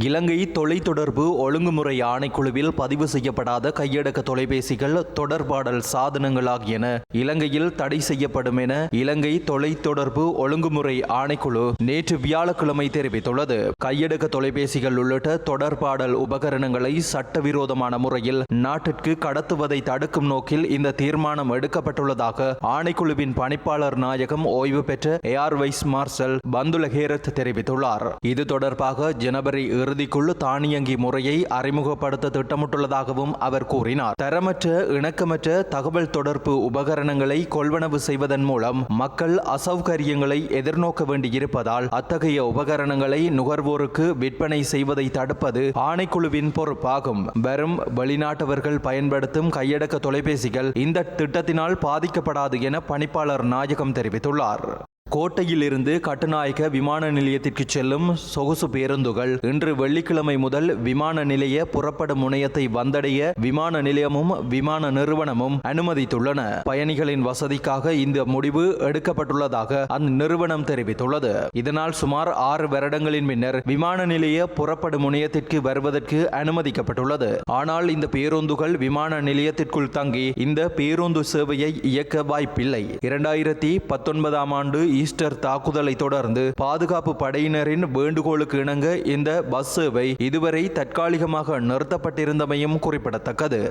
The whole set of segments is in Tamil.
இலங்கை தொலைத்தொடர்பு ஒழுங்குமுறை ஆணைக்குழுவில் பதிவு செய்யப்படாத கையடக்க தொலைபேசிகள் தொடர்பாடல் சாதனங்கள் ஆகியன இலங்கையில் தடை செய்யப்படும் என இலங்கை தொலைத்தொடர்பு ஒழுங்குமுறை ஆணைக்குழு நேற்று வியாழக்கிழமை தெரிவித்துள்ளது. கையடக்க தொலைபேசிகள் உள்ளிட்ட தொடர்பாடல் உபகரணங்களை சட்டவிரோதமான முறையில் நாட்டிற்கு கடத்துவதை தடுக்கும் நோக்கில் இந்த தீர்மானம் எடுக்கப்பட்டுள்ளதாக ஆணைக்குழுவின் பணிப்பாளர் நாயகம் ஓய்வு பெற்ற air vice marshal Bandula Herath தெரிவித்துள்ளார். இது தொடர்பாக ஜனவரி இறுதிக்குள் தானியங்கி முறையை அறிமுகப்படுத்த திட்டமிட்டுள்ளதாகவும் அவர் கூறினார். தரமற்ற இணக்கமற்ற தகவல் தொடர்பு உபகரணங்களை கொள்வனவு செய்வதன் மூலம் மக்கள் அசௌகரியங்களை எதிர்நோக்க வேண்டியிருப்பதால் அத்தகைய உபகரணங்களை நுகர்வோருக்கு விற்பனை செய்வதை தடுப்பது ஆணைக்குழுவின் பொறுப்பாகும். வரும் வெளிநாட்டவர்கள் பயன்படுத்தும் கையடக்க தொலைபேசிகள் இந்த திட்டத்தினால் பாதிக்கப்படாது என பணிப்பாளர் நாயகம் தெரிவித்துள்ளார். கோட்டையில் இருந்து கட்டுநாயக்க விமான நிலையத்திற்கு செல்லும் சொகுசு பேருந்துகள் இன்று வெள்ளிக்கிழமை முதல் விமான நிலைய புறப்படும் முனையத்தை வந்தடைய விமான நிலையமும் விமான நிறுவனமும் அனுமதித்துள்ளன. பயணிகளின் வசதிக்காக இந்த முடிவு எடுக்கப்பட்டுள்ளதாக அந்த நிறுவனம் தெரிவித்துள்ளது. இதனால் சுமார் ஆறு வருடங்களின் பின்னர் விமான நிலைய புறப்படும் முனையத்திற்கு வருவதற்கு அனுமதிக்கப்பட்டுள்ளது. ஆனால் இந்த பேருந்துகள் விமான நிலையத்திற்குள் தங்கி இந்த பேருந்து சேவையை இயக்க வாய்ப்பில்லை. இரண்டாயிரத்தி பத்தொன்பதாம் ஆண்டு ஈஸ்டர் தாக்குதலை தொடர்ந்து பாதுகாப்பு படையினரின் வேண்டுகோளுக்கு இணங்க இந்த பஸ் சேவை இதுவரை தற்காலிகமாக நிறுத்தப்பட்டிருந்தமையும் குறிப்பிடத்தக்கது.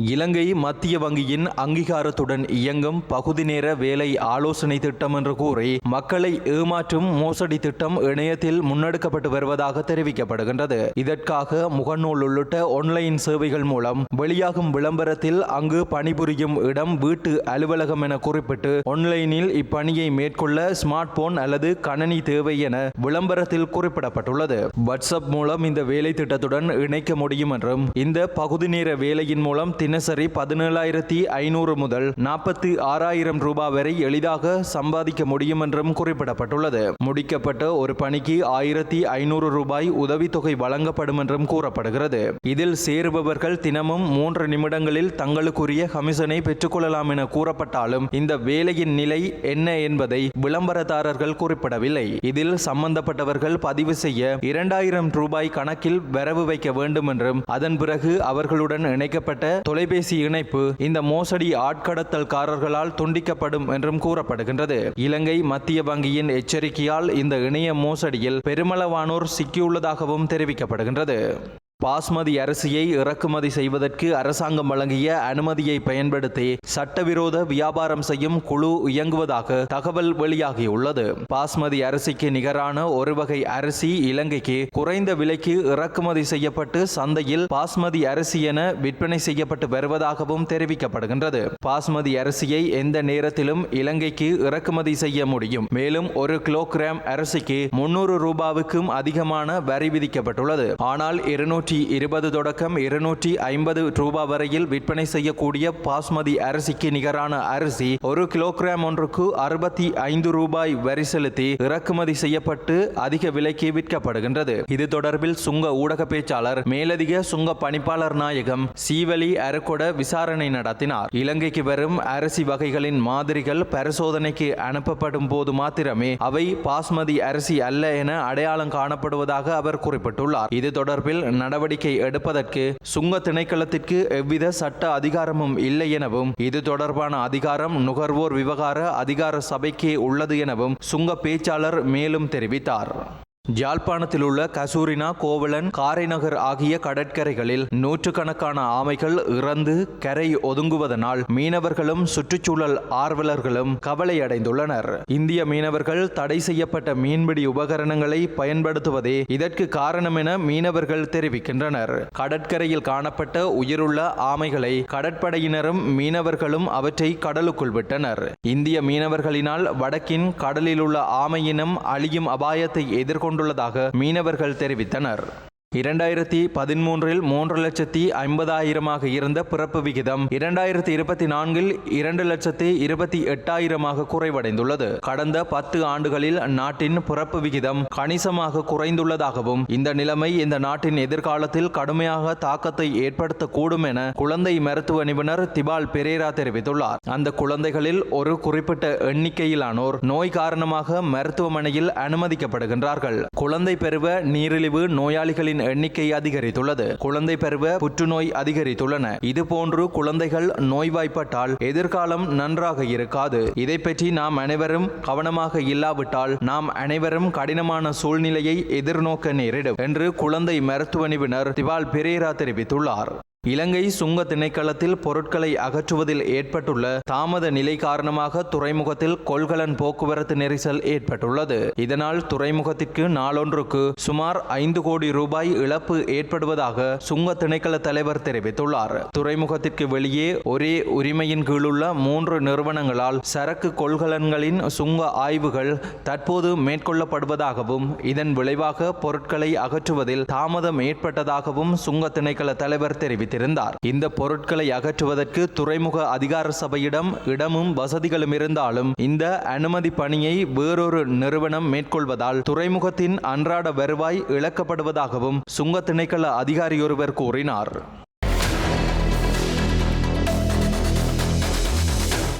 இலங்கை மத்திய வங்கியின் அங்கீகாரத்துடன் இயங்கும் பகுதி நேர வேலை ஆலோசனை திட்டம் என்று கூறி மக்களை ஏமாற்றும் மோசடி திட்டம் இணையத்தில் முன்னெடுக்கப்பட்டு வருவதாக தெரிவிக்கப்படுகின்றது. இதற்காக முகநூல் உள்ளிட்ட ஆன்லைன் சேவைகள் மூலம் வெளியாகும் விளம்பரத்தில் அங்கு பணிபுரியும் இடம் வீட்டு அலுவலகம் என குறிப்பிட்டு ஆன்லைனில் இப்பணியை மேற்கொள்ள ஸ்மார்ட் போன் அல்லது கணனி தேவை என விளம்பரத்தில் குறிப்பிடப்பட்டுள்ளது. வாட்ஸ்அப் மூலம் இந்த வேலை திட்டத்துடன் இணைக்க முடியும் என்றும் இந்த பகுதி நேர வேலையின் மூலம் தினசரி பதினேழாயிரத்தி ஐநூறு முதல் நாற்பத்தி ஆறாயிரம் ரூபாய் வரை எளிதாக சம்பாதிக்க முடியும் என்றும் குறிப்பிடப்பட்டுள்ளது. முடிக்கப்பட்ட ஒரு பணிக்கு ஆயிரத்தி ஐநூறு ரூபாய் உதவித்தொகை வழங்கப்படும் என்றும் கூறப்படுகிறது. இதில் சேருபவர்கள் தினமும் மூன்று நிமிடங்களில் தங்களுக்குரிய கமிஷனை பெற்றுக்கொள்ளலாம் என கூறப்பட்டாலும் இந்த வேலையின் நிலை என்ன என்பதை விளம்பரதாரர்கள் குறிப்பிடவில்லை. இதில் சம்பந்தப்பட்டவர்கள் பதிவு செய்ய இரண்டாயிரம் ரூபாய் கணக்கில் வரவு வைக்க வேண்டும் என்றும் அதன் பிறகு அவர்களுடன் இணைக்கப்பட்ட தொலைபேசி இணைப்பு இந்த மோசடி ஆட்கடத்தல்காரர்களால் துண்டிக்கப்படும் என்றும் கூறப்படுகின்றது. இலங்கை மத்திய வங்கியின் எச்சரிக்கையால் இந்த இணைய மோசடியில் பெருமளவானோர் சிக்கியுள்ளதாகவும் தெரிவிக்கப்படுகின்றது. பாஸ்மதி அரிசியை இறக்குமதி செய்வதற்கு அரசாங்கம் வழங்கிய அனுமதியை பயன்படுத்தி சட்டவிரோத வியாபாரம் செய்யும் குழு இயங்குவதாக தகவல் வெளியாகியுள்ளது. பாஸ்மதி அரிசிக்கு நிகரான ஒரு வகை அரிசி இலங்கைக்கு குறைந்த விலைக்கு இறக்குமதி செய்யப்பட்டு சந்தையில் பாஸ்மதி அரிசி என விற்பனை செய்யப்பட்டு வருவதாகவும் தெரிவிக்கப்படுகின்றது. பாஸ்மதி அரிசியை எந்த நேரத்திலும் இலங்கைக்கு இறக்குமதி செய்ய முடியும். மேலும் ஒரு கிலோகிராம் அரிசிக்கு முன்னூறு ரூபாவுக்கும் அதிகமான வரி விதிக்கப்பட்டுள்ளது. ஆனால் இருநூற்றி இருநூற்றி இருபது தொடக்கம் இருநூற்றி ஐம்பது ரூபாய் வரையில் விற்பனை செய்யக்கூடிய பாஸ்மதி அரிசிக்கு நிகரான அரிசி ஒரு கிலோகிராம் ஒன்றுக்கு அறுபத்தி ஐந்து ரூபாய் வரி செலுத்தி இறக்குமதி செய்யப்பட்டு அதிக விலைக்கு விற்கப்படுகின்றது. இது தொடர்பில் சுங்க ஊடக பேச்சாளர் மேலதிக சுங்க பணிப்பாளர் நாயகம் சீவலி அரக்கொட விசாரணை நடத்தினார். இலங்கைக்கு வரும் அரிசி வகைகளின் மாதிரிகள் பரிசோதனைக்கு அனுப்பப்படும் போது மாத்திரமே அவை பாஸ்மதி அரிசி அல்ல என அடையாளம் காணப்படுவதாக அவர் குறிப்பிட்டுள்ளார். இது தொடர்பில் நடவடிக்கை நடவடிக்கை எடுப்பதற்கு சுங்க திணைக்களத்திற்கு எவ்வித சட்ட அதிகாரமும் இல்லை எனவும் இது தொடர்பான அதிகாரம் நுகர்வோர் விவகார அதிகார சபைக்கே உள்ளது எனவும் சுங்க பேச்சாளர் மேலும் தெரிவித்தார். யாழ்ப்பாணத்தில் உள்ள கசூரினா கோவலன் காரைநகர் ஆகிய கடற்கரைகளில் நூற்றுக்கணக்கான ஆமைகள் இறந்து கரை ஒதுங்குவதனால் மீனவர்களும் சுற்றுச்சூழல் ஆர்வலர்களும் கவலையடைந்துள்ளனர். இந்திய மீனவர்கள் தடை செய்யப்பட்ட மீன்பிடி உபகரணங்களை பயன்படுத்துவதே இதற்கு காரணம் என மீனவர்கள் தெரிவிக்கின்றனர். கடற்கரையில் காணப்பட்ட உயிருள்ள ஆமைகளை கடற்படையினரும் மீனவர்களும் அவற்றை கடலுக்குள் விட்டனர். இந்திய மீனவர்களினால் வடக்கின் கடலில் உள்ள ஆமையினம் அழியும் அபாயத்தை எதிர்கொண்டு கொண்டுள்ளதாக மீனவர்கள் தெரிவித்தனர். இரண்டாயிரத்தி பதிமூன்றில் மூன்று லட்சத்தி ஐம்பதாயிரமாக இருந்த பிறப்பு விகிதம் இரண்டாயிரத்தி இருபத்தி நான்கில் இரண்டு லட்சத்தி இருபத்தி எட்டாயிரமாக குறைவடைந்துள்ளது. கடந்த பத்து ஆண்டுகளில் நாட்டின் பிறப்பு விகிதம் கணிசமாக குறைந்துள்ளதாகவும் இந்த நிலைமை இந்த நாட்டின் எதிர்காலத்தில் கடுமையாக தாக்கத்தை ஏற்படுத்தக்கூடும் என குழந்தை மருத்துவ நிபுணர் திபால் பெரேரா தெரிவித்துள்ளார். அந்த குழந்தைகளில் ஒரு குறிப்பிட்ட எண்ணிக்கையிலானோர் நோய் காரணமாக மருத்துவமனையில் அனுமதிக்கப்படுகின்றார்கள். குழந்தை பெருவ நீரிழிவு நோயாளிகளின் எண்ணிக்கை அதிகரித்துள்ளது. குழந்தை பருவ புற்றுநோய் அதிகரித்துள்ளன. இதுபோன்று குழந்தைகள் நோய்வாய்ப்பட்டால் எதிர்காலம் நன்றாக இருக்காது. இதை பற்றி நாம் அனைவரும் கவனமாக இல்லாவிட்டால் நாம் அனைவரும் கடினமான சூழ்நிலையை எதிர்நோக்க நேரிடும் என்று குழந்தை மருத்துவ நிபுணர் திவால் பெரேரா தெரிவித்துள்ளார். இலங்கை சுங்க திணைக்களத்தில் பொருட்களை அகற்றுவதில் ஏற்பட்டுள்ள தாமத நிலை காரணமாக துறைமுகத்தில் கொள்கலன் போக்குவரத்து நெரிசல் ஏற்பட்டுள்ளது. இதனால் துறைமுகத்திற்கு நாளொன்றுக்கு சுமார் ஐந்து கோடி ரூபாய் இழப்பு ஏற்படுவதாக சுங்க திணைக்கள தலைவர் தெரிவித்துள்ளார். துறைமுகத்திற்கு வெளியே ஒரே உரிமையின் கீழுள்ள மூன்று நிறுவனங்களால் சரக்கு கொள்கலன்களின் சுங்க ஆய்வுகள் தற்போது மேற்கொள்ளப்படுவதாகவும் இதன் விளைவாக பொருட்களை அகற்றுவதில் தாமதம் ஏற்பட்டதாகவும் சுங்க திணைக்கள தலைவர் தெரிவித்தார் தெரிவித்திருந்தார் இந்த பொருட்களை அகற்றுவதற்கு துறைமுக அதிகார சபையிடம் இடமும் வசதிகளும் இருந்தாலும் இந்த அனுமதி பணியை வேறொரு நிறுவனம் மேற்கொள்வதால் துறைமுகத்தின் அன்றாட வருவாய் இழக்கப்படுவதாகவும் சுங்க திணைக்கள அதிகாரியொருவர் கூறினார்.